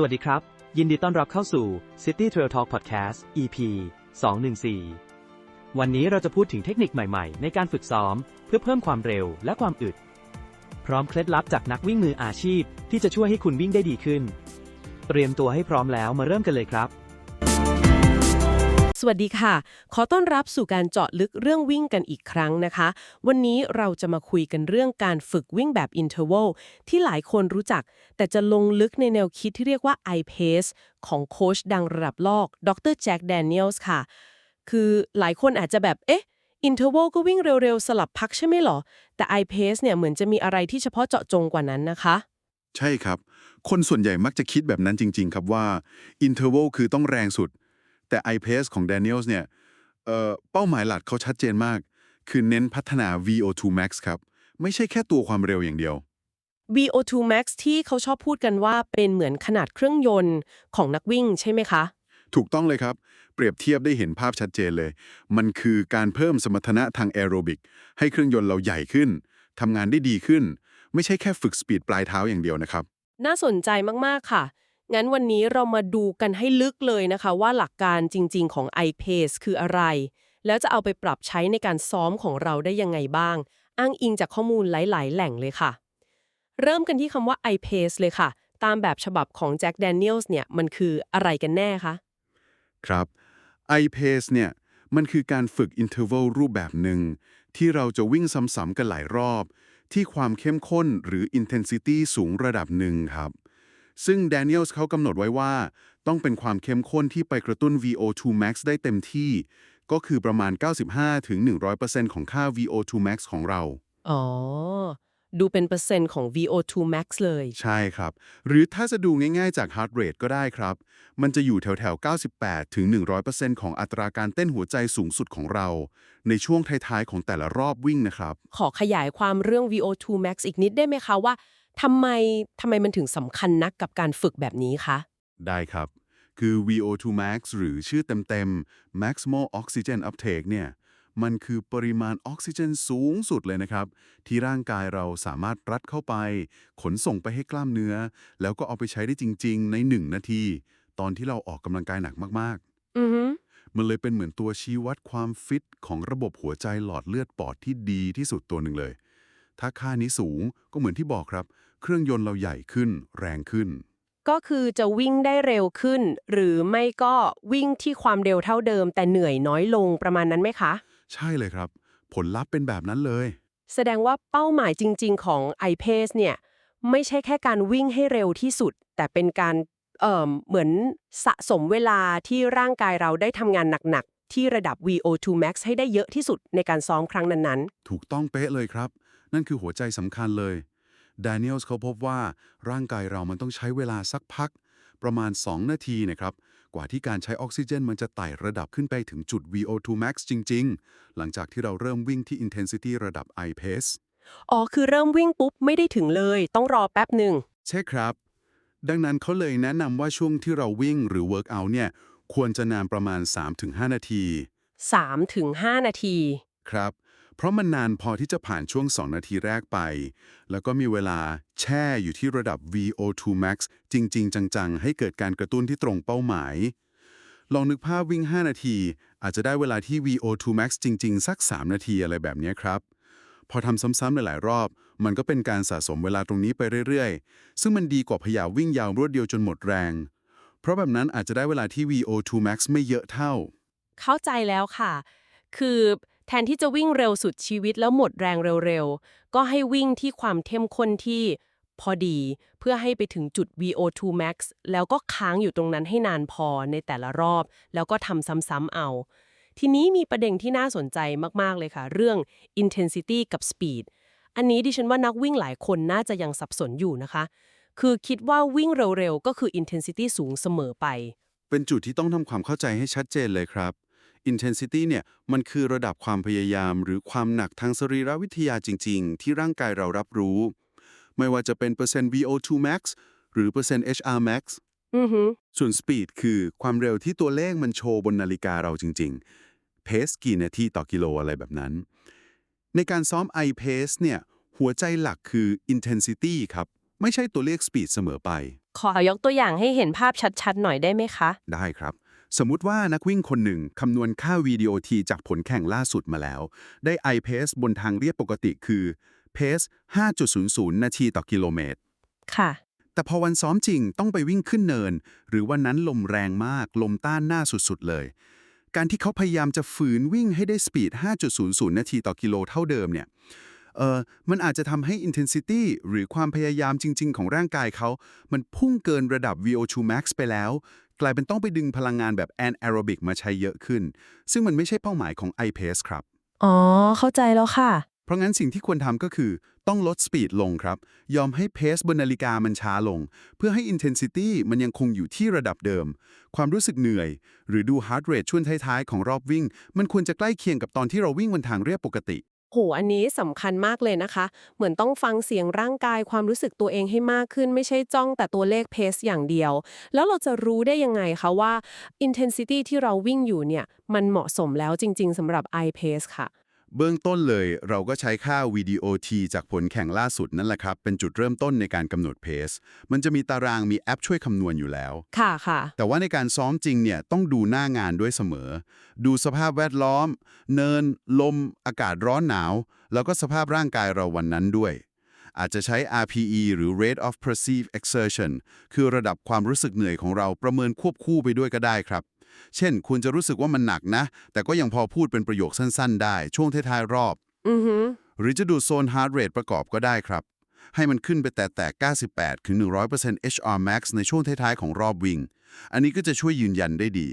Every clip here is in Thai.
สวัสดีครับ ยินดีต้อนรับเข้าสู่ City Trail Talk Podcast EP 214 วันนี้เราจะพูดถึงเทคนิคใหม่ๆ ในการฝึกซ้อม เพื่อเพิ่มความเร็วและความอึด พร้อมเคล็ดลับจากนักวิ่งมืออาชีพ ที่จะช่วยให้คุณวิ่งได้ดีขึ้น เตรียมตัวให้พร้อมแล้วมาเริ่มกันเลยครับ สวัสดีค่ะ ขอต้อนรับสู่การเจาะลึกเรื่องวิ่งกันอีกครั้งนะคะ วันนี้เราจะมาคุยกันเรื่องการฝึกวิ่งแบบ interval ที่หลายคนรู้จัก แต่จะลงลึกในแนวคิดที่เรียกว่า iPace ของโค้ชดังระดับโลก ดรแจ็คแดเนียลส์ค่ะ คือหลายคนอาจจะแบบ เอ๊ะ interval ก็วิ่งเร็วๆ สลับพักใช่ไหมหรอ แต่ iPace เนี่ยเหมือนจะมีอะไรที่เฉพาะเจาะจงกว่านั้นนะคะใช่ครับ คนส่วนใหญ่มักจะคิดแบบนั้นจริง ๆ ครับว่า interval คือต้องแรงสุด แต่ iPace ของ Daniels เนี่ยเอ่อเป้าหมายหลักเขาชัดเจนมาก คือเน้นพัฒนา VO2 max ครับ ไม่ใช่แค่ตัวความเร็วอย่างเดียว VO2 max ที่เขาชอบพูดกันว่าเป็นเหมือนขนาดเครื่องยนต์ของนักวิ่งใช่ไหมคะ ถูกต้องเลยครับ เปรียบเทียบได้เห็นภาพชัดเจนเลย มันคือการเพิ่มสมรรถนะทางแอโรบิก ให้เครื่องยนต์เราใหญ่ขึ้นทำงานได้ดีขึ้น ไม่ใช่แค่ฝึกสปีดปลายเท้าอย่างเดียวนะครับ น่าสนใจมาก ๆ ค่ะ งั้นวันนี้เรามาดูกันให้ลึกเลยนะคะว่าหลักการจริง ๆ ของ iPace คืออะไร แล้วจะเอาไปปรับใช้ในการซ้อมของเราได้ยังไงบ้าง อ้างอิงจากข้อมูลหลาย ๆ แหล่งเลยค่ะ เริ่มกันที่คำว่า iPace เลยค่ะ ตามแบบฉบับของแจ็คแดเนียลส์เนี่ยมันคืออะไรกันแน่คะ ครับ iPace เนี่ยมันคือการฝึก interval รูปแบบหนึ่ง ที่เราจะวิ่งซ้ำๆกันหลายรอบ ที่ความเข้มข้นหรือ intensity สูงระดับหนึ่งครับ ซึ่ง Daniels เขากำหนดไว้ว่า ต้องเป็นความเข้มข้นที่ไปกระตุ้น VO2 max ได้เต็มที่ ก็คือประมาณ 95-100%ของค่า VO2 max ของเรา อ๋อ ดูเป็นเปอร์เซ็นต์ของ VO2 max เลย ใช่ครับ หรือถ้าจะดูง่ายๆจาก heart rate ก็ได้ครับ มันจะอยู่แถวๆ 98ถึง100%ของอัตราการเต้นหัวใจสูงสุดของเรา ในช่วงท้ายๆ ของแต่ละรอบวิ่งนะครับ ขอขยายความเรื่อง VO2 max อีกนิดได้ไหมคะว่า ทำไมทำไมมันถึงสำคัญนักกับการฝึกแบบนี้คะ ได้ครับ คือ VO2 max หรือชื่อเต็มๆ maximal oxygen uptake เนี่ย มันคือปริมาณออกซิเจนสูงสุดเลยนะครับ ที่ร่างกายเราสามารถรัดเข้าไป ขนส่งไปให้กล้ามเนื้อ แล้วก็เอาไปใช้ได้จริง ๆ ใน 1 นาที ตอนที่เราออกกำลังกายหนักมากอือฮึๆมันเลยเป็นเหมือนตัวชี้วัดความฟิตของระบบหัวใจหลอดเลือดปอดที่ดีที่สุดตัวหนึ่งเลย ถ้าค่านี้สูงก็เหมือนที่บอกครับ เครื่องยนต์เราใหญ่ขึ้น แรงขึ้น ก็คือจะวิ่งได้เร็วขึ้น หรือไม่ก็วิ่งที่ความเร็วเท่าเดิม แต่เหนื่อยน้อยลงประมาณนั้นไหมคะ ใช่เลยครับ ผลลัพธ์เป็นแบบนั้นเลย แสดงว่าเป้าหมายจริง ๆ ของ iPace เนี่ย ไม่ใช่แค่การวิ่งให้เร็วที่สุด แต่เป็นการเอ่อเหมือนสะสมเวลาที่ร่างกายเราได้ทำงานหนักๆ ที่ระดับ VO2 max ให้ได้เยอะที่สุดในการซ้อมครั้งนั้นถูกต้องเป๊ะเลยครับ นั่นคือหัวใจสำคัญเลย Daniels เขาพบว่าร่างกายเรามันต้องใช้เวลาสักพัก ประมาณ 2 นาทีนะครับ กว่าที่การใช้ออกซิเจนมันจะไต่ระดับขึ้นไปถึงจุด VO2 max จริง ๆ หลังจากที่เราเริ่มวิ่งที่ intensity ระดับ iPace ๆอ๋อ คือเริ่มวิ่งปุ๊บ ไม่ได้ถึงเลย ต้องรอแป๊บหนึ่ง ใช่ครับ ดังนั้นเขาเลยแนะนำว่าช่วงที่เราวิ่งหรือ workout เนี่ย ควรจะนานประมาณ 3-5 นาที 3-5 นาที ครับ เพราะมันนานพอที่จะผ่านช่วง 2 นาทีแรกไป แล้วก็มีเวลาแช่อยู่ที่ระดับ VO2 max จริง ๆ จัง ๆ ให้เกิดการกระตุ้นที่ตรงเป้าหมาย ลองนึกภาพวิ่ง 5 นาที อาจจะได้เวลาที่ VO2 max จริง ๆ สัก 3 นาทีอะไรแบบนี้ครับ พอทำซ้ำๆหลายๆรอบ มันก็เป็นการสะสมเวลาตรงนี้ไปเรื่อย ๆ ซึ่งมันดีกว่าพยายามวิ่งยาวรวดเดียวจนหมดแรง เพราะแบบนั้นอาจจะได้เวลาที่ VO2 max ไม่เยอะเท่า เข้าใจแล้วค่ะ คือ แทนที่จะวิ่งเร็วสุดชีวิตแล้วหมดแรงเร็วๆ ก็ให้วิ่งที่ความเข้มข้นที่พอดี เพื่อให้ไปถึงจุด VO2 max แล้วก็ค้างอยู่ตรงนั้นให้นานพอในแต่ละรอบ แล้วก็ทำซ้ำๆเอา ทีนี้มีประเด็นที่น่าสนใจมากๆเลยค่ะ เรื่อง intensity กับ speed อันนี้ดิฉันว่านักวิ่งหลายคนน่าจะยังสับสนอยู่นะคะ คือคิดว่าวิ่งเร็วๆ ก็คือ intensity สูงเสมอไป เป็นจุดที่ต้องทำความเข้าใจให้ชัดเจนเลยครับ intensity เนี่ยมันคือระดับความพยายาม หรือความหนักทางสรีรวิทยาจริง ๆ ที่ร่างกายเรารับรู้ ไม่ว่าจะเป็นเปอร์เซ็นต์ VO2 max หรือเปอร์เซ็นต์ HR max อือฮึส่วน speed คือความเร็วที่ตัวเลขมันโชว์บนนาฬิกาเราจริง ๆ pace กี่นาทีต่อกิโลอะไรแบบนั้น ในการซ้อม i pace เนี่ยหัวใจหลักคือ intensity ครับ ไม่ใช่ตัวเลข speed เสมอไป ขอยกตัวอย่างให้เห็นภาพชัดๆ หน่อยได้ไหมคะ ได้ครับ สมมุติว่านักวิ่งคนหนึ่งคำนวณค่า VDOT จากผลแข่งล่าสุดมาแล้ว ได้ iPace บนทางเรียบปกติคือ Pace 5.00 นาทีต่อกิโลเมตร ค่ะ แต่พอวันซ้อมจริงต้องไปวิ่งขึ้นเนิน หรือวันนั้นลมแรงมาก ลมต้านหน้าสุดๆเลย การที่เขาพยายามจะฝืนวิ่งให้ได้สปีด 5.00 นาทีต่อกิโลเท่าเดิมเนี่ยเออมันอาจจะทำให้ intensity หรือความพยายามจริง ๆ ของร่างกายเขา มันพุ่งเกินระดับ VO2 max ไปแล้ว กลายเป็นต้องไปดึงพลังงานแบบ anaerobic มาใช้เยอะขึ้น ซึ่งมันไม่ใช่เป้าหมายของ iPace ครับ อ๋อ เข้าใจแล้วค่ะ เพราะงั้นสิ่งที่ควรทำก็คือต้องลดสปีดลงครับ ยอมให้เพสบนนาฬิกามันช้าลง เพื่อให้ intensity มันยังคงอยู่ที่ระดับเดิม ความรู้สึกเหนื่อย หรือดู heart rate ช่วงท้ายๆ ของรอบวิ่ง มันควรจะใกล้เคียงกับตอนที่เราวิ่งบนทางเรียบปกติ โห อันนี้สำคัญมากเลยนะคะ เหมือนต้องฟังเสียงร่างกายความรู้สึกตัวเองให้มากขึ้น ไม่ใช่จ้องแต่ตัวเลขเพสอย่างเดียว แล้วเราจะรู้ได้ยังไงคะว่า intensity ที่เราวิ่งอยู่เนี่ย มันเหมาะสมแล้วจริง ๆสำหรับ iPace ค่ะ เบื้องต้นเลยเราก็ใช้ค่า VDOT จากผลแข่งล่าสุดนั่นแหละครับ เป็นจุดเริ่มต้นในการกำหนดเพสมันจะมีตารางมีแอปช่วยคำนวณอยู่แล้ว ค่ะค่ะแต่ว่าในการซ้อมจริงเนี่ยต้องดูหน้างานด้วยเสมอ ดูสภาพแวดล้อม เนิน ลม อากาศร้อนหนาว แล้วก็สภาพร่างกายเราวันนั้นด้วย อาจจะใช้ RPE หรือ Rate of Perceived Exertion คือระดับความรู้สึกเหนื่อยของเราประเมินควบคู่ไปด้วยก็ได้ครับ เช่น คุณจะรู้สึกว่ามันหนักนะ แต่ก็ยังพอพูดเป็นประโยคสั้นๆ ได้ ช่วงท้ายๆรอบอือฮึหรือจะดูโซน heart rate ประกอบก็ได้ครับ ให้มันขึ้นไปแต่แต่98 ถึง 100% HR max ในช่วงท้ายๆของรอบวิ่ง อันนี้ก็จะช่วยยืนยันได้ดี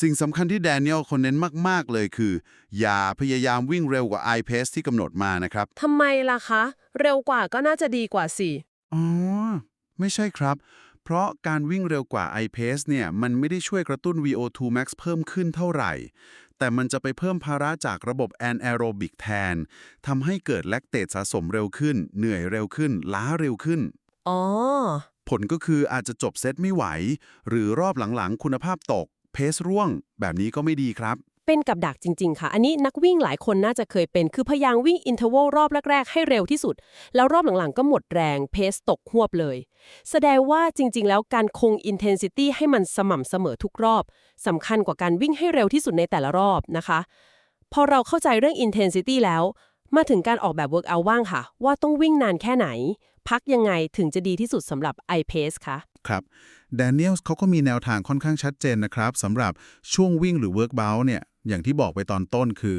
สิ่งสำคัญที่แดเนียลคนเน้นมาก ๆ เลยคือ อย่าพยายามวิ่งเร็วกว่า iPace ที่กำหนดมานะครับทำไมล่ะคะ เร็วกว่าก็น่าจะดีกว่าสิอ๋อไม่ใช่ครับ เพราะการวิ่งเร็วกว่า iPace เนี่ยมันไม่ได้ช่วยกระตุ้น VO2 max เพิ่มขึ้นเท่าไหร่ แต่มันจะไปเพิ่มภาระจากระบบ anaerobic แทนทำให้เกิดแลคเตตสะสมเร็วขึ้น เหนื่อยเร็วขึ้น ล้าเร็วขึ้น อ๋อ ผลก็คืออาจจะจบเซตไม่ไหว หรือรอบหลังๆ คุณภาพตก เพสร่วง แบบนี้ก็ไม่ดีครับ เป็นกับดักจริง ๆ ค่ะ อันนี้นักวิ่งหลายคนน่าจะเคยเป็น คือพยายามวิ่งอินเทอร์วลรอบแรก ๆ ให้เร็วที่สุด แล้วรอบหลังๆ ก็หมดแรง เพสตกหวบเลย แสดงว่าจริง ๆ แล้วการคงอินเทนซิตี้ให้มันสม่ำเสมอทุกรอบสำคัญกว่าการวิ่งให้เร็วที่สุดในแต่ละรอบนะคะ พอเราเข้าใจเรื่องอินเทนซิตี้แล้ว มาถึงการออกแบบ workout ว่างค่ะ ว่าต้องวิ่งนานแค่ไหน พักยังไงถึงจะดีที่สุดสำหรับ iPace คะครับแดเนียลเขาก็มีแนวทางค่อนข้างชัดเจนนะครับสำหรับช่วงวิ่งหรือ work out เนี่ยอย่างที่บอกไปตอนต้นคือ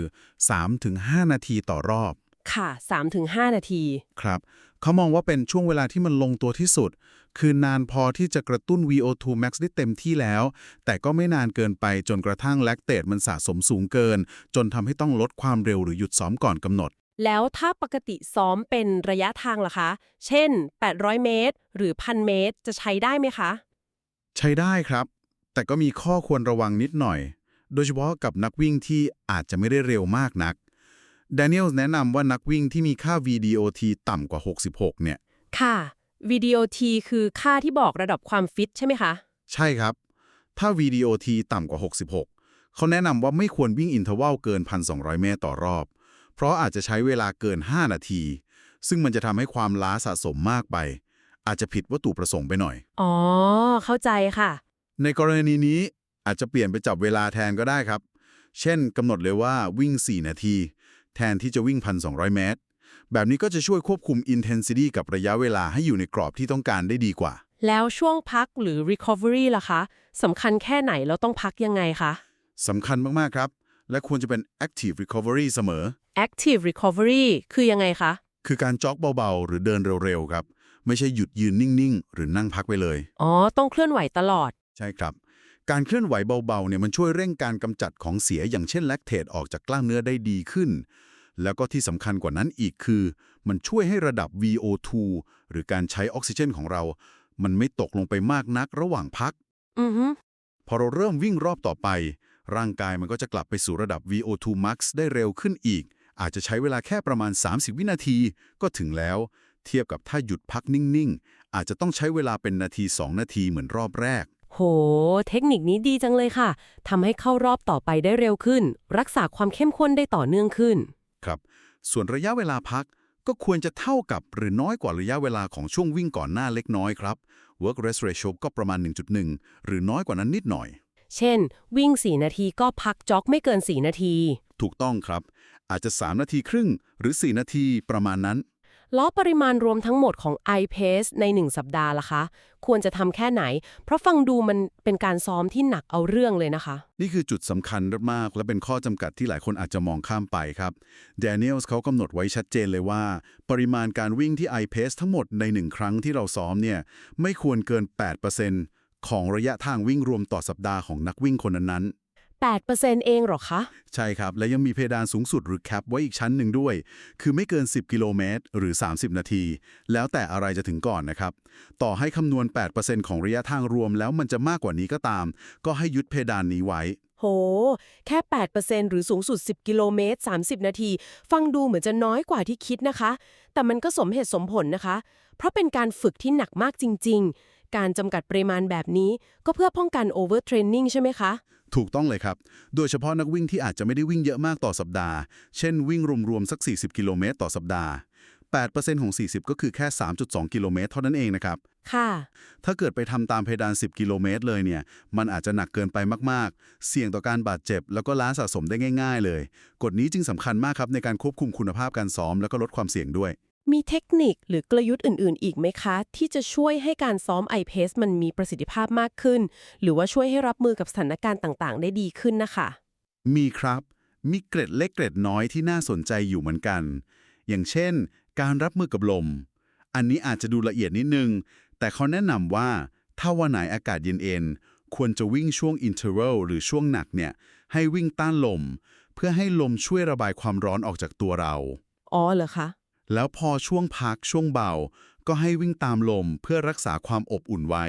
3-5 นาทีต่อรอบ ค่ะ 3-5 นาที ครับเขามองว่าเป็นช่วงเวลาที่มันลงตัวที่สุด คือนานพอที่จะกระตุ้น VO2 max ได้เต็มที่แล้ว แต่ก็ไม่นานเกินไปจนกระทั่งแลคเตตมันสะสมสูงเกิน จนทำให้ต้องลดความเร็วหรือหยุดซ้อมก่อนกำหนด แล้วถ้าปกติซ้อมเป็นระยะทางล่ะคะ เช่น 800 เมตร หรือ 1,000 เมตร จะใช้ได้ไหมคะ ใช้ได้ครับ แต่ก็มีข้อควรระวังนิดหน่อย โดยเฉพาะกับนักวิ่งที่อาจจะไม่ได้เร็วมากนัก d a n i e l แนะนำว่านักวิ่งที่มีค่า VDOT ต่ำกว่า 66 เนี่ย ค่ะ VDOT คือค่าที่บอกระดับความฟิตใช่ไหมคะ ใช่ครับ ถ้า VDOT ต่ำกว่า 66 เขาแนะนำว่าไม่ควรวิ่งอินเทอร์วัลเกิน 1,200 เมตรต่อรอบ เพราะอาจจะใช้เวลาเกิน 5 นาที ซึ่งมันจะทำให้ความล้าสะสมมากไป อาจจะผิดวัตถุประสงค์ไปหน่อย อ๋อ เข้าใจค่ะ ในกรณีนี้อาจจะเปลี่ยนไปจับเวลาแทนก็ได้ครับ เช่นกำหนดเลยว่าวิ่ง 4 นาที แทนที่จะวิ่ง 1,200 เมตร แบบนี้ก็จะช่วยควบคุม intensity กับระยะเวลาให้อยู่ในกรอบที่ต้องการได้ดีกว่า แล้วช่วงพักหรือ recovery ล่ะคะสำคัญแค่ไหนแล้วต้องพักยังไงคะสำคัญมาก ๆ ครับ และควรจะเป็น active recovery เสมอ active recovery คือยังไงคะ คือการจ็อกเบา ๆ หรือเดินเร็ว ๆ ครับ ไม่ใช่หยุดยืนนิ่ง ๆ หรือนั่งพักไปเลย อ๋อ ต้องเคลื่อนไหวตลอด ใช่ครับ การเคลื่อนไหวเบา ๆ เนี่ยมันช่วยเร่งการกำจัดของเสียอย่างเช่นแลคเตตออกจากกล้ามเนื้อได้ดีขึ้น แล้วก็ที่สำคัญกว่านั้นอีกคือ มันช่วยให้ระดับ VO2 หรือการใช้ออกซิเจนของเรา มันไม่ตกลงไปมากนักระหว่างพัก อือฮึพอเราเริ่มวิ่งรอบต่อไป ร่างกายมันก็จะกลับไปสู่ระดับ VO2 max ได้เร็วขึ้นอีก อาจจะใช้เวลาแค่ประมาณ 30 วินาทีก็ถึงแล้ว เทียบกับถ้าหยุดพักนิ่ง ๆ อาจจะต้องใช้เวลาเป็นนาที 2 นาทีเหมือนรอบแรก โห เทคนิคนี้ดีจังเลยค่ะทำให้เข้ารอบต่อไปได้เร็วขึ้น รักษาความเข้มข้นได้ต่อเนื่องขึ้น ครับ ส่วนระยะเวลาพักก็ควรจะเท่ากับหรือน้อยกว่าระยะเวลาของช่วงวิ่งก่อนหน้าเล็กน้อยครับ work rest ratio ก็ประมาณ 1.1 หรือน้อยกว่านั้นนิดหน่อย เช่น วิ่ง 4 นาทีก็พักจ็อกไม่เกิน 4 นาที ถูกต้องครับ อาจจะ 3 นาทีครึ่ง หรือ 4 นาทีประมาณนั้น ล้อปริมาณรวมทั้งหมดของ iPace ใน 1 สัปดาห์ล่ะคะ ควรจะทำแค่ไหน เพราะฟังดูมันเป็นการซ้อมที่หนักเอาเรื่องเลยนะคะ นี่คือจุดสำคัญมาก และเป็นข้อจำกัดที่หลายคนอาจจะมองข้ามไปครับ Daniels เขากำหนดไว้ชัดเจนเลยว่า ปริมาณการวิ่งที่ iPace ทั้งหมดใน 1 ครั้งที่เราซ้อมเนี่ยไม่ควรเกิน 8%ของระยะทางวิ่งรวมต่อสัปดาห์ของนักวิ่งคนนั้นๆ 8%เองเหรอคะ ใช่ครับ และยังมีเพดานสูงสุดหรือแคปไว้อีกชั้นหนึ่งด้วย คือไม่เกิน 10 กิโลเมตร หรือ 30 นาที แล้วแต่อะไรจะถึงก่อนนะครับ ต่อให้คำนวณ 8%ของระยะทางรวมแล้วมันจะมากกว่านี้ก็ตาม ก็ให้ยึดเพดานนี้ไว้ โห แค่ 8%หรือสูงสุด 10 กิโลเมตร 30 นาที ฟังดูเหมือนจะน้อยกว่าที่คิดนะคะ แต่มันก็สมเหตุสมผลนะคะ เพราะเป็นการฝึกที่หนักมากจริง ๆ การจำกัดปริมาณแบบนี้ ก็เพื่อป้องกัน overtraining ใช่ไหมคะ ถูกต้องเลยครับ โดยเฉพาะนักวิ่งที่อาจจะไม่ได้วิ่งเยอะมากต่อสัปดาห์ เช่นวิ่งรวมๆสัก 40 กิโลเมตรต่อสัปดาห์ 8%ของ 40 ก็คือแค่ 3.2 กิโลเมตรเท่านั้นเองนะครับ ค่ะ ถ้าเกิดไปทำตามเพดาน 10 กิโลเมตรเลยเนี่ย มันอาจจะหนักเกินไปมากๆ เสี่ยงต่อการบาดเจ็บ แล้วก็ล้าสะสมได้ง่าย ๆ เลย กฎนี้จึงสำคัญมากครับในการควบคุมคุณภาพการซ้อม แล้วก็ลดความเสี่ยงด้วย มีเทคนิคหรือกลยุทธ์อื่น ๆ อีกไหมคะ ที่จะช่วยให้การซ้อม iPace มันมีประสิทธิภาพมากขึ้น หรือว่าช่วยให้รับมือกับสถานการณ์ต่าง ๆ ได้ดีขึ้นนะคะ มีครับ มีเกร็ดเล็กเกร็ดน้อยที่น่าสนใจอยู่เหมือนกัน อย่างเช่น การรับมือกับลม อันนี้อาจจะดูละเอียดนิดนึง แต่เขาแนะนำว่า ถ้าวันไหนอากาศเย็นเอ็นควรจะวิ่งช่วงอินเทอร์วัลหรือช่วงหนักเนี่ยให้วิ่งต้านลม เพื่อให้ลมช่วยระบายความร้อนออกจากตัวเราอ๋อเหรอคะ แล้วพอช่วงพักช่วงเบา ก็ให้วิ่งตามลมเพื่อรักษาความอบอุ่นไว้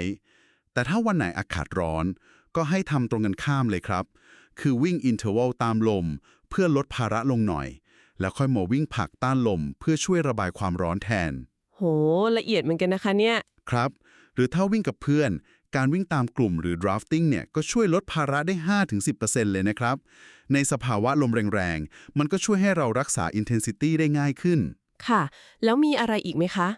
แต่ถ้าวันไหนอากาศร้อน ก็ให้ทำตรงกันข้ามเลยครับ คือวิ่งอินเทอร์วัลตามลม เพื่อลดภาระลงหน่อย แล้วค่อยมาวิ่งผลักต้านลม เพื่อช่วยระบายความร้อนแทน โห ละเอียดเหมือนกันนะคะเนี่ย ครับ หรือถ้าวิ่งกับเพื่อน การวิ่งตามกลุ่มหรือ drafting เนี่ยก็ช่วยลดภาระได้ 5-10%เลยนะครับ ในสภาวะลมแรงๆ มันก็ช่วยให้เรารักษา intensity ได้ง่ายขึ้น ค่ะ แล้วมีอะไรอีกไหมคะ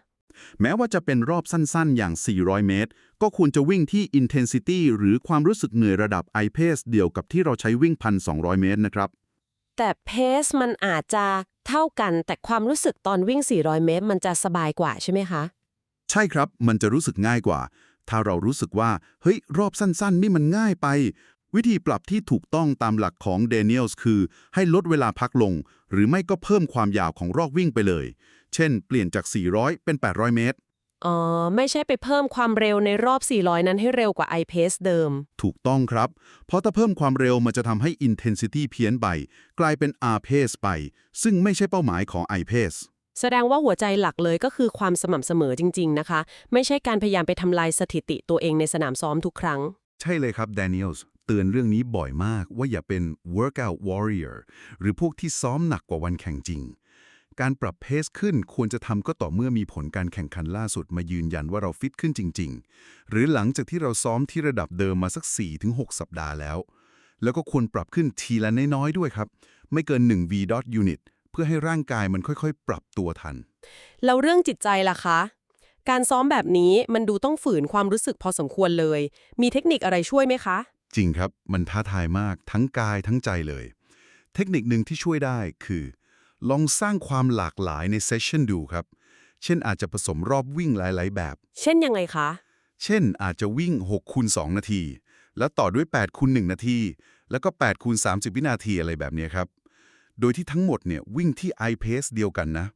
แม้ว่าจะเป็นรอบสั้นๆ อย่าง 400 เมตร ก็ควรจะวิ่งที่ intensity หรือความรู้สึกเหนื่อยระดับ iPace เดียวกับที่เราใช้วิ่ง 1,200 เมตรนะครับ แต่เพสมันอาจจะเท่ากัน แต่ความรู้สึกตอนวิ่ง 400 เมตร มันจะสบายกว่าใช่ไหมคะ ใช่ครับ มันจะรู้สึกง่ายกว่า ถ้าเรารู้สึกว่า เฮ้ย รอบสั้น ๆ นี่มันง่ายไป วิธีปรับที่ถูกต้องตามหลักของ Daniels คือ ให้ลดเวลาพักลง หรือไม่ก็เพิ่มความยาวของรอบวิ่งไปเลย เช่น เปลี่ยนจาก 400 เป็น 800 เมตร อ๋อ ไม่ใช่ไปเพิ่มความเร็วในรอบ 400 นั้นให้เร็วกว่า iPace เดิม ถูกต้องครับ เพราะถ้าเพิ่มความเร็วมันจะทำให้ intensity เพี้ยนไป กลายเป็น R pace ไป ซึ่งไม่ใช่เป้าหมายของ I pace แสดงว่าหัวใจหลักเลยก็คือความสม่ำเสมอจริง ๆ นะคะ ไม่ใช่การพยายามไปทำลายสถิติตัวเองในสนามซ้อมทุกครั้ง ใช่เลยครับ Daniels เตือนเรื่องนี้บ่อยมากว่าอย่าเป็น workout warrior หรือพวกที่ซ้อมหนักกว่าวันแข่งจริง การปรับเพสขึ้นควรจะทำก็ต่อเมื่อมีผลการแข่งขันล่าสุดมายืนยันว่าเราฟิตขึ้นจริง ๆ หรือหลังจากที่เราซ้อมที่ระดับเดิมมาสัก 4-6 สัปดาห์แล้ว แล้วก็ควรปรับขึ้นทีละน้อยๆด้วยครับ ไม่เกิน 1 v dot unit เพื่อให้ร่างกายมันค่อยๆ ปรับตัวทัน แล้วเรื่องจิตใจล่ะคะ การซ้อมแบบนี้มันดูต้องฝืนความรู้สึกพอสมควรเลย มีเทคนิคอะไรช่วยไหมคะ จริงครับ มันท้าทายมากทั้งกายทั้งใจเลย เทคนิคหนึ่งที่ช่วยได้คือ ลองสร้างความหลากหลายในเซสชันดูครับ เช่นอาจจะผสมรอบวิ่งหลาย ๆ แบบ เช่นยังไงคะ เช่นอาจจะวิ่ง6คูณ2นาที แล้วต่อด้วย8คูณ1นาที แล้วก็8คูณ30 วินาทีอะไรแบบเนี้ยครับ โดยที่ทั้งหมดเนี่ยวิ่งที่ i pace เดียวกันนะ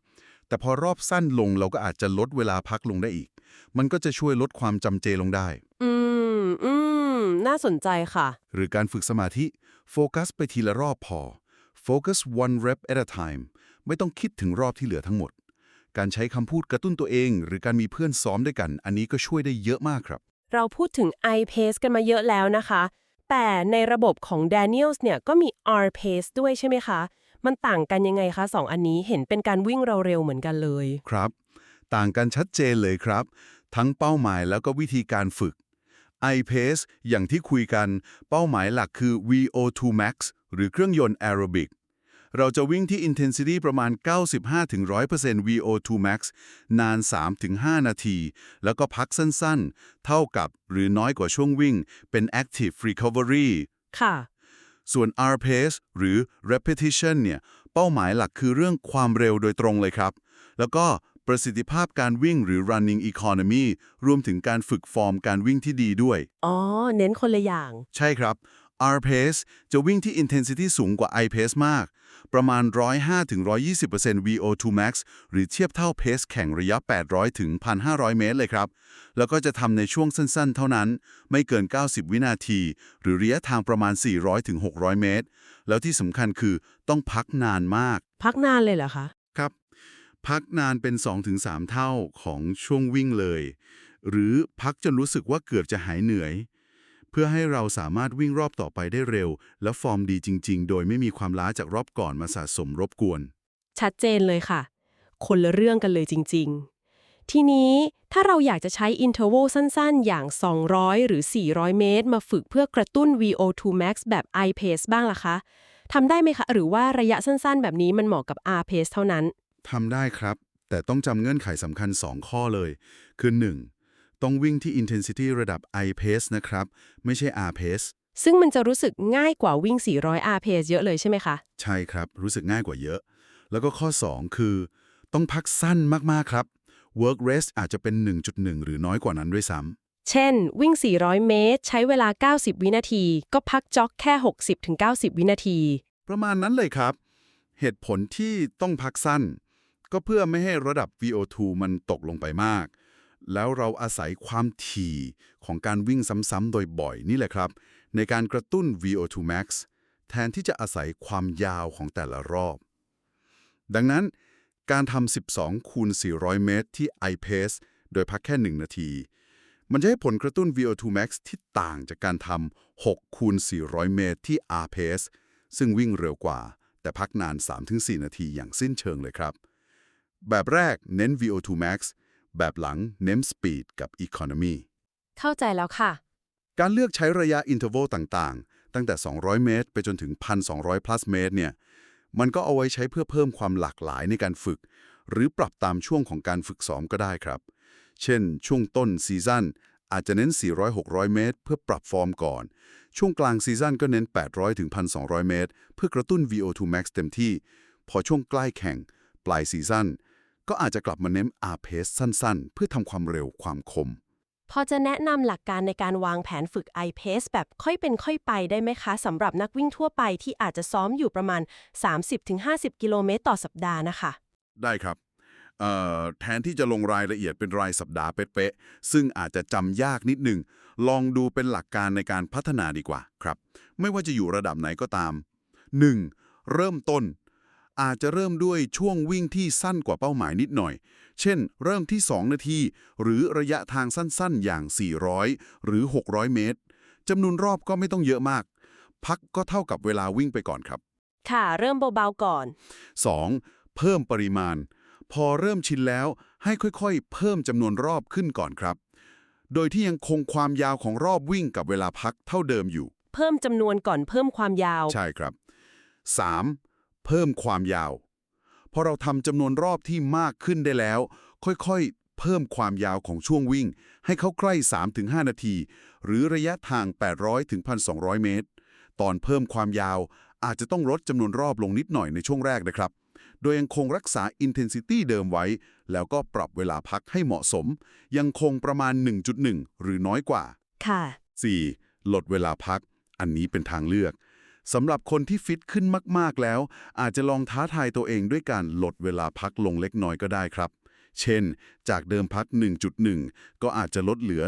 แต่พอรอบสั้นลงเราก็อาจจะลดเวลาพักลงได้อีก มันก็จะช่วยลดความจำเจลงได้ อืมอืม น่าสนใจค่ะ หรือการฝึกสมาธิโฟกัสไปทีละรอบพอ focus one rep at a time ไม่ต้องคิดถึงรอบที่เหลือทั้งหมด การใช้คำพูดกระตุ้นตัวเอง หรือการมีเพื่อนซ้อมด้วยกัน อันนี้ก็ช่วยได้เยอะมากครับ เราพูดถึง iPace กันมาเยอะแล้วนะคะ แต่ในระบบของ Daniels เนี่ยก็มี R-Pace ด้วยใช่ไหมคะ มันต่างกันยังไงคะสองอันนี้เห็นเป็นการวิ่งเร็วๆเหมือนกันเลย ครับ ต่างกันชัดเจนเลยครับ ทั้งเป้าหมายแล้วก็วิธีการฝึก iPace อย่างที่คุยกัน เป้าหมายหลักคือ VO2 max หรือเครื่องยนต์ aerobic เราจะวิ่งที่ intensity ประมาณ 95-100% VO2 max นาน 3-5 นาที แล้วก็พักสั้นๆ เท่ากับหรือน้อยกว่าช่วงวิ่ง เป็น active recovery ค่ะ ส่วน R pace หรือ repetition เนี่ย เป้าหมายหลักคือเรื่องความเร็วโดยตรงเลยครับ แล้วก็ ประสิทธิภาพการวิ่งหรือ running economy รวมถึงการฝึกฟอร์มการวิ่งที่ดีด้วย อ๋อ เน้นคนละอย่าง ใช่ครับ R pace จะวิ่งที่ intensity สูงกว่า I pace มาก ประมาณ 105-120% VO2 max หรือเทียบเท่าเพสแข่งระยะ 800-1,500 เมตรเลยครับ แล้วก็จะทำในช่วงสั้นๆ เท่านั้น ไม่เกิน 90 วินาที หรือระยะทางประมาณ 400-600 เมตร แล้วที่สำคัญคือต้องพักนานมาก พักนานเลยเหรอคะครับ พักนานเป็น 2-3 เท่าของช่วงวิ่งเลย หรือพักจนรู้สึกว่าเกือบจะหายเหนื่อย เพื่อให้เราสามารถวิ่งรอบต่อไปได้เร็ว และฟอร์มดีจริง ๆ โดยไม่มีความล้าจากรอบก่อนมาสะสมรบกวน ชัดเจนเลยค่ะ คนละเรื่องกันเลยจริง ๆ ทีนี้ถ้าเราอยากจะใช้อินเทอร์วลสั้น ๆ อย่าง 200 หรือ 400 เมตร มาฝึกเพื่อกระตุ้น VO2 max แบบ I pace บ้างล่ะคะทำได้ไหมคะ หรือว่าระยะสั้น ๆ แบบนี้มันเหมาะกับ R pace เท่านั้น ทำได้ครับ แต่ต้องจำเงื่อนไขสำคัญ 2 ข้อเลย คือ 1. ต้องวิ่งที่ intensity ระดับ I pace นะครับ ไม่ใช่ R pace ซึ่งมันจะรู้สึกง่ายกว่าวิ่ง 400 R pace เยอะเลยใช่ไหมคะ ใช่ครับ รู้สึกง่ายกว่าเยอะ แล้วก็ข้อ 2 คือ ต้องพักสั้นมากๆครับ work rest อาจจะเป็น 1.1 หรือน้อยกว่านั้นด้วยซ้ำเช่น วิ่ง 400 เมตร ใช้เวลา 90 วินาที ก็พักจ็อกแค่ 60-90 วินาที ประมาณนั้นเลยครับ เหตุผลที่ต้องพักสั้น ก็เพื่อไม่ให้ระดับ VO2 มันตกลงไปมาก แล้วเราอาศัยความถี่ของการวิ่งซ้ำๆโดยบ่อยนี่แหละครับ ในการกระตุ้น VO2 max แทนที่จะอาศัยความยาวของแต่ละรอบ ดังนั้นการทำ 12 คูณ 400 เมตร ที่ I pace โดยพักแค่ 1 นาที มันจะให้ผลกระตุ้น VO2 max ที่ต่างจากการทำ 6 คูณ 400 เมตร ที่ R pace ซึ่งวิ่งเร็วกว่า แต่พักนาน 3-4 นาทีอย่างสิ้นเชิงเลยครับ แบบแรกเน้น VO2 max แบบหลังเน้น speed กับ economy เข้าใจแล้วค่ะ การเลือกใช้ระยะ interval ต่างๆ ตั้งแต่ 200 เมตร ไปจนถึง 1,200 plus เมตรเนี่ย มันก็เอาไว้ใช้เพื่อเพิ่มความหลากหลายในการฝึก หรือปรับตามช่วงของการฝึกซ้อมก็ได้ครับ เช่น ช่วงต้นซีซั่นอาจจะเน้น 400-600 เมตร เพื่อปรับฟอร์มก่อน ช่วงกลางซีซั่นก็เน้น 800-1,200 เมตร เพื่อกระตุ้น VO2 max เต็มที่ พอช่วงใกล้แข่ง ปลายซีซั่น ก็อาจจะกลับมาเน้น R pace สั้นๆ เพื่อทำความเร็วความคม พอจะแนะนำหลักการในการวางแผนฝึก I pace แบบค่อยเป็นค่อยไปได้ไหมคะสำหรับนักวิ่งทั่วไปที่อาจจะซ้อมอยู่ประมาณ 30-50 กิโลเมตรต่อสัปดาห์นะคะได้ครับเอ่อแทนที่จะลงรายละเอียดเป็นรายสัปดาห์เป๊ะๆ ซึ่งอาจจะจำยากนิดหนึ่ง ลองดูเป็นหลักการในการพัฒนาดีกว่าครับ ไม่ว่าจะอยู่ระดับไหนก็ตาม 1. เริ่มต้น อาจจะเริ่มด้วยช่วงวิ่งที่สั้นกว่าเป้าหมายนิดหน่อย เช่น เริ่มที่ 2 นาที หรือระยะทางสั้นๆ อย่าง 400 หรือ 600 เมตรจำนวนรอบก็ไม่ต้องเยอะมาก พักก็เท่ากับเวลาวิ่งไปก่อนครับ ค่ะเริ่มเบาๆก่อน 2. เพิ่มปริมาณ พอเริ่มชินแล้วให้ค่อยๆ เพิ่มจำนวนรอบขึ้นก่อนครับ โดยที่ยังคงความยาวของรอบวิ่งกับเวลาพักเท่าเดิมอยู่ เพิ่มจำนวนก่อนเพิ่มความยาว ใช่ครับ 3. เพิ่มความยาว พอเราทำจำนวนรอบที่มากขึ้นได้แล้ว ค่อยๆ เพิ่มความยาวของช่วงวิ่ง ให้เขาใกล้ 3-5 นาที หรือระยะทาง 800-1,200 เมตร ตอนเพิ่มความยาวอาจจะต้องลดจำนวนรอบลงนิดหน่อยในช่วงแรกนะครับ โดยยังคงรักษา intensity เดิมไว้ แล้วก็ปรับเวลาพักให้เหมาะสม ยังคงประมาณ 1.1 หรือน้อยกว่า ค่ะ 4. ลดเวลาพัก อันนี้เป็นทางเลือก สำหรับคนที่ฟิตขึ้นมาก ๆ แล้ว อาจจะลองท้าทายตัวเองด้วยการลดเวลาพักลงเล็กน้อยก็ได้ครับ เช่น จากเดิมพัก 1.1 ก็อาจจะลดเหลือ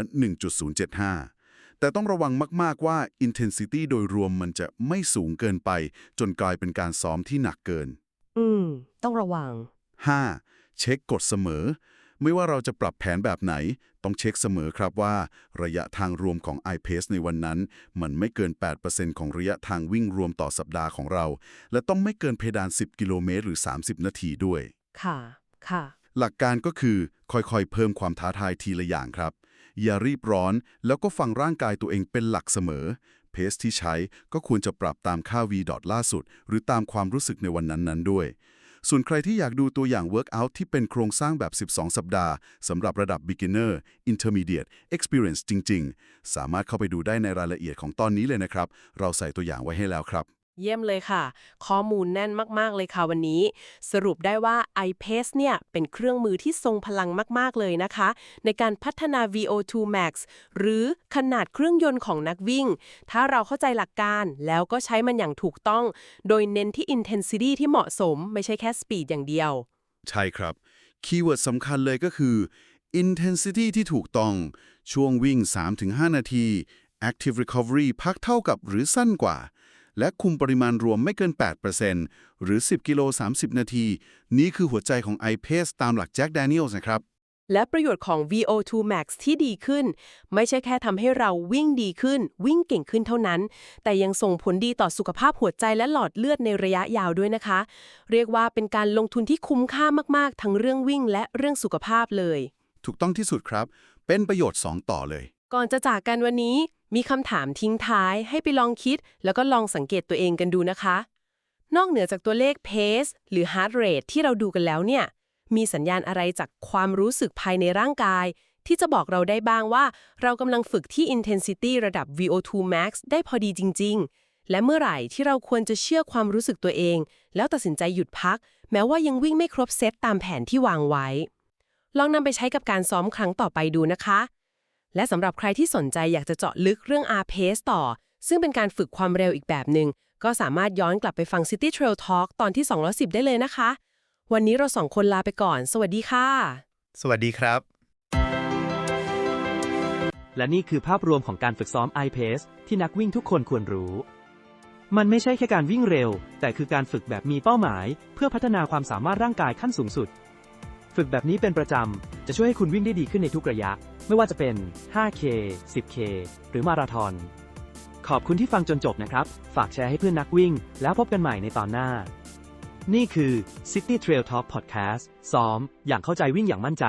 1.075 แต่ต้องระวังมาก ๆ ว่า intensity โดยรวมมันจะไม่สูงเกินไป จนกลายเป็นการซ้อมที่หนักเกิน อืม ต้องระวัง 5. เช็คกฎเสมอ ไม่ว่าเราจะปรับแผนแบบไหน ต้องเช็คเสมอครับว่า ระยะทางรวมของ iPace ในวันนั้น มันไม่เกิน 8%ของระยะทางวิ่งรวมต่อสัปดาห์ของเรา และต้องไม่เกินเพดาน 10 กิโลเมตรหรือ 30 นาทีด้วย ค่ะ ค่ะ หลักการก็คือค่อยๆ เพิ่มความท้าทายทีละอย่างครับ อย่ารีบร้อน แล้วก็ฟังร่างกายตัวเองเป็นหลักเสมอ เพ pace ที่ใช้ก็ควรจะปรับตามค่า v dot ล่าสุด หรือตามความรู้สึกในวันนั้นๆด้วย ส่วนใครที่อยากดูตัวอย่าง workout ที่เป็นโครงสร้างแบบ 12 สัปดาห์สำหรับระดับ beginner intermediate experience จริง ๆ สามารถเข้าไปดูได้ในรายละเอียดของตอนนี้เลยนะครับ เราใส่ตัวอย่างไว้ให้แล้วครับ เยี่ยมเลยค่ะ ข้อมูลแน่นมาก ๆ เลยค่ะวันนี้ สรุปได้ว่า iPace เนี่ย เป็นเครื่องมือที่ทรงพลังมาก ๆ เลยนะคะ ในการพัฒนา VO2 Max หรือขนาดเครื่องยนต์ของนักวิ่ง ถ้าเราเข้าใจหลักการแล้วก็ใช้มันอย่างถูกต้อง โดยเน้นที่ intensity ที่เหมาะสม ไม่ใช่แค่ speed อย่างเดียว ใช่ครับ คีย์เวิร์ดสำคัญเลยก็คือ intensity ที่ถูกต้อง ช่วงวิ่ง 3-5 นาที active recovery พักเท่ากับหรือสั้นกว่า และคุมปริมาณรวมไม่เกิน 8%หรือ 10 กิโล 30 นาที นี่คือหัวใจของ iPace ตามหลัก Jack Daniels นะครับ และประโยชน์ของ VO2 Max ที่ดีขึ้น ไม่ใช่แค่ทำให้เราวิ่งดีขึ้น วิ่งเก่งขึ้นเท่านั้น แต่ยังส่งผลดีต่อสุขภาพหัวใจและหลอดเลือดในระยะยาวด้วยนะคะ เรียกว่าเป็นการลงทุนที่คุ้มค่ามากๆ ทั้งเรื่องวิ่งและเรื่องสุขภาพเลย ถูกต้องที่สุดครับ เป็นประโยชน์ 2 ต่อเลย ก่อนจะจากกันวันนี้ มีคำถามทิ้งท้ายให้ไปลองคิด แล้วก็ลองสังเกตตัวเองกันดูนะคะ นอกเหนือจากตัวเลข pace หรือ heart rate ที่เราดูกันแล้วเนี่ย มีสัญญาณอะไรจากความรู้สึกภายในร่างกาย ที่จะบอกเราได้บ้างว่า เรากำลังฝึกที่ intensity ระดับ VO2 max ได้พอดีจริง ๆ และเมื่อไหร่ที่เราควรจะเชื่อความรู้สึกตัวเอง แล้วตัดสินใจหยุดพัก แม้ว่ายังวิ่งไม่ครบเซตตามแผนที่วางไว้ ลองนำไปใช้กับการซ้อมครั้งต่อไปดูนะคะ และสำหรับใครที่สนใจอยากจะเจาะลึกเรื่อง R-Pace ต่อ ซึ่งเป็นการฝึกความเร็วอีกแบบหนึ่งก็สามารถย้อนกลับไปฟัง City Trail Talk ตอนที่ 210 ได้เลยนะคะ วันนี้เราสองคนลาไปก่อน สวัสดีค่ะ สวัสดีครับ และนี่คือภาพรวมของการฝึกซ้อม iPace ที่นักวิ่งทุกคนควรรู้ มันไม่ใช่แค่การวิ่งเร็ว แต่คือการฝึกแบบมีเป้าหมาย เพื่อพัฒนาความสามารถร่างกายขั้นสูงสุด ฝึกแบบนี้เป็นประจำ จะช่วยให้คุณวิ่งได้ดีขึ้นในทุกระยะ ไม่ว่าจะเป็น 5K 10K หรือมาราธอน ขอบคุณที่ฟังจนจบนะครับ ฝากแชร์ให้เพื่อนนักวิ่ง แล้วพบกันใหม่ในตอนหน้า นี่คือ City Trail Talk Podcast ซ้อม อย่างเข้าใจวิ่งอย่างมั่นใจ